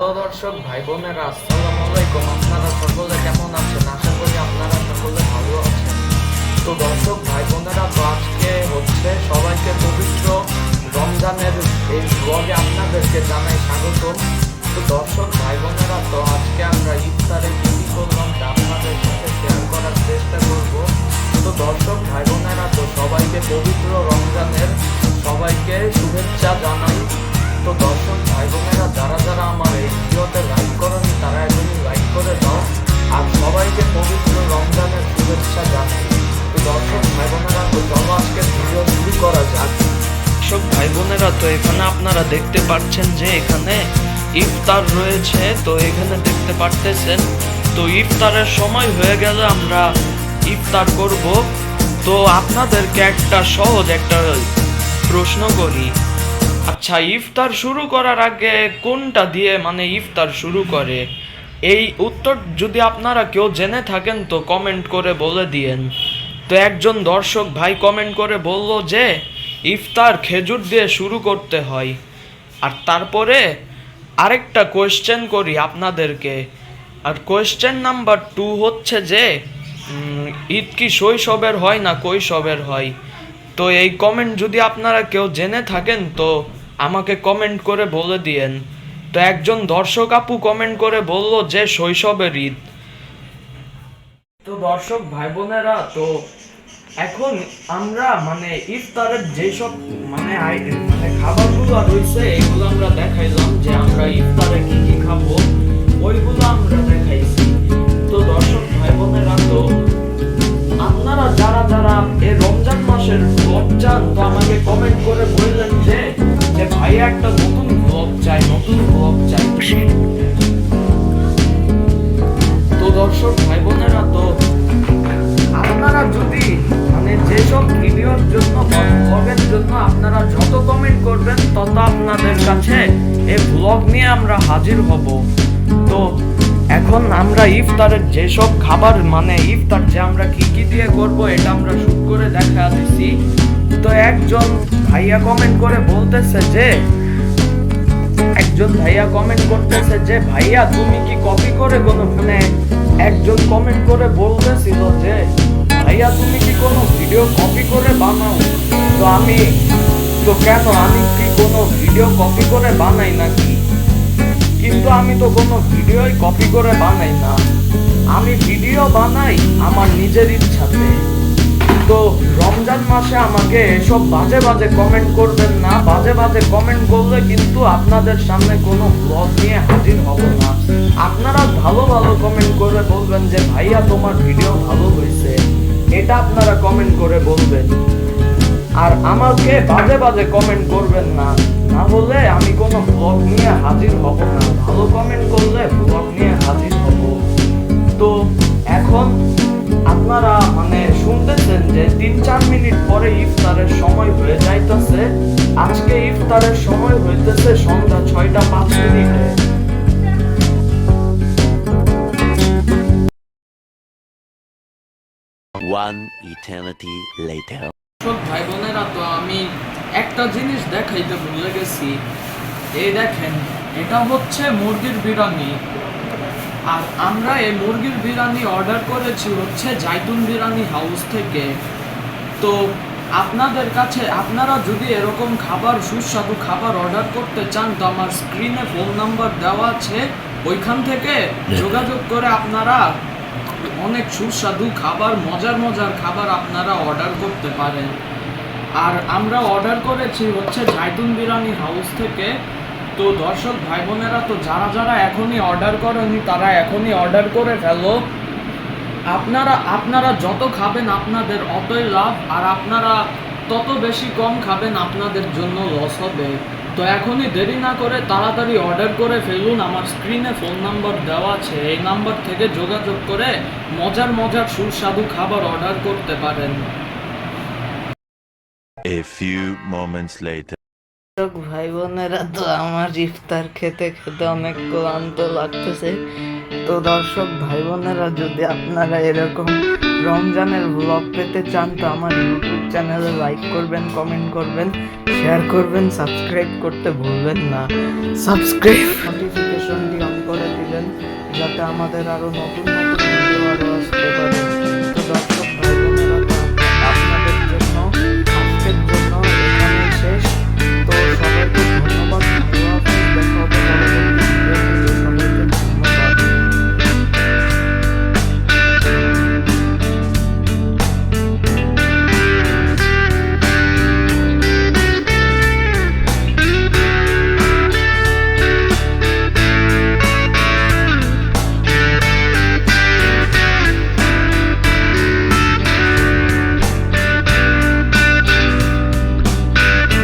দর্শক ভাই বোনেরা আসসালামু আলাইকুম। আপনারা সকলে কেমন আছেন? আশা করি আপনারা সকলে ভালো আছেন। তো দর্শক ভাই বোনেরা তো আজকে হচ্ছে সবাইকে পবিত্র রমজানের এই ব্লগে আপনাদেরকে জানাই স্বাগত। তো দর্শক ভাই বোনেরা তো আজকে আমরা ইফতারে কি করলাম তা আপনাদের সাথে শেয়ার করার চেষ্টা করব। তো দর্শক ভাই বোনেরা তো সবাইকে পবিত্র রমজানের সবাইকে শুভেচ্ছা জানাই। তো দর্শক, ভাই বোনেরা, যারা যারা আমার এই ভিডিওতে লাইক করেনি, তারা এখনই লাইক করে দাও। আর সবাইকে পবিত্র রমজানের শুভেচ্ছা জানাই। তো দর্শক, ভাই বোনেরা, তো চলো আজকে ভিডিও শুরু করা যাক। দর্শক, ভাই বোনেরা, তো এখানে আপনারা দেখতে পাচ্ছেন যে এখানে ইফতার রয়েছে। তো এখানে দেখতে পারতেছেন, তো ইফতারের সময় হয়ে গেলে আমরা ইফতার করব। তো আপনাদেরকে একটা সহজ একটা প্রশ্ন করি। আচ্ছা ইফতার শুরু করার আগে কোনটা দিয়ে মানে ইফতার শুরু করে? এই উত্তর যদি আপনারা কেউ জেনে থাকেন তো কমেন্ট করে বলে দিয়েন। তো একজন দর্শক ভাই কমেন্ট করে বলল যে, ইফতার খেজুর দিয়ে শুরু করতে হয়। আর তারপরে আরেকটা কোয়েশ্চেন করি আপনাদেরকে। আর কোয়েশ্চেন নাম্বার টু হচ্ছে যে ঈদ কি শৈশবের হয় না কৈশবের হয়? তো এই কমেন্ট যদি আপনারা কেউ জেনে থাকেন, তো আমাকে কমেন্ট করে বলে দিয়েন। তো একজন দর্শক আপু কমেন্ট করে বলল যে, শৈশবের ঈদ। তো দর্শক ভাই বোনেরা তো এখন আমরা মানে ইফতারের যেসব মানে মানে খাবারগুলো রয়েছে, এগুলো আমরা দেখাইলাম যে আমরা ইফতারে কি কি খাব। ওইগুলো একটা নতুন ব্লগ চাই, নতুন ব্লগ চাই। তো দর্শক ভাই বোনেরা তো আপনারা যদি মানে যেসব ভিডিওর জন্য ব্লগের জন্য আপনারা যত কমেন্ট করবেন, তত আপনাদের কাছে এই ব্লগ নিয়ে আমরা হাজির হব। তো এখন আমরা ইফতারের যেসব খাবার মানে ইফতার যে আমরা কি কি দিয়ে করব, এটা আমরা শুট করে দেখা দিছি। তো একজন ভাইয়া কমেন্ট করে বলতেছে যে একজন ভাইয়া কমেন্ট করতেছে যে, ভাইয়া, তুমি কি কপি করে কোনো মানে একজন কমেন্ট করে বলতেছিল যে, ভাইয়া, তুমি কি কোনো ভিডিও কপি করে বানাও? তো আমি, তো কেন? আমি কি কোনো ভিডিও কপি করে বানাই নাকি? কিন্তু আমি তো কোনো ভিডিওই কপি করে বানাই না। আমি ভিডিও বানাই আমার নিজের ইচ্ছাতে। তো রমজান মাসে আমাকে এসব বাজে বাজে কমেন্ট করবেন না। বাজে বাজে কমেন্ট করলে কিন্তু আপনাদের সামনে কোনো ব্লগ নিয়ে হাজির হব না। আপনারা ভালো ভালো কমেন্ট করে বলবেন যে, ভাইয়া, তোমার ভিডিও ভালো হয়েছে। এটা আপনারা কমেন্ট করে বলবেন। আর আমাকে বাজে বাজে কমেন্ট করবেন না। না হলে আমি কোনো ব্লগ নিয়ে হাজির হব না। ভালো কমেন্ট করলে ব্লগ নিয়ে হাজির হব। তো এখন আপনারা মানে শুনতেছেন যে তিন চার মিনিট পরে ইফতারের সময় হয়ে যাইতেছে। আজকে ইফতারের সময় হইতেছে সন্ধ্যা ছয়টা পাঁচ মিনিটে। One eternity later. সব ভাই বোনেরা তো আমি একটা জিনিস দেখাইতে ভুলে গেছি। এই দেখেন এটা হচ্ছে মুরগির বিরিয়ানি আর আমরা এই মুরগির বিরিয়ানি অর্ডার করেছি হচ্ছে জাইতুন বিরিয়ানি হাউস থেকে। তো আপনাদের কাছে আপনারা যদি এরকম খাবার সুস্বাদু খাবার অর্ডার করতে চান তো আমার স্ক্রিনে ফোন নাম্বার দেওয়া আছে। ওইখান থেকে যোগাযোগ করে আপনারা অনেক সুস্বাদু খাবার মজার মজার খাবার আপনারা অর্ডার করতে পারেন। আর আমরা অর্ডার করেছি হচ্ছে জাইতুন বিরিয়ানি হাউস থেকে। তো দর্শক ভাই বোনেরা তো যারা যারা এখনই অর্ডার করেনি, তারা এখনই অর্ডার করে ফেলো। আপনারা আপনারা যত খাবেন আপনাদের অতই লাভ, আর আপনারা তত বেশি কম খাবেন আপনাদের জন্য লস হবে। তো এখনই দেরি না করে তাড়াতাড়ি অর্ডার করে ফেলুন। আমার স্ক্রিনে ফোন নাম্বার দেওয়া আছে। এই নাম্বার থেকে যোগাযোগ করে মজার মজার সুস্বাদু খাবার অর্ডার করতে পারেন। A few moments later. দর্শক ভাই বোনেরা তো আমার ইফতার খেতে খেতে অনেক ক্লান্ত লাগতেছে। তো দর্শক ভাই বোনেরা যদি আপনারা এরকম রমজানের ব্লগ পেতে চান, তো আমার ইউটিউব চ্যানেলে লাইক করবেন কমেন্ট করবেন শেয়ার করবেন সাবস্ক্রাইব করতে ভুলবেন না। সাবস্ক্রাইব নোটিফিকেশন নোটিফিকেশনটি অন করে দিবেন, যাতে আমাদের আরও নতুন নতুন ভিডিও আরও আসতে পারে।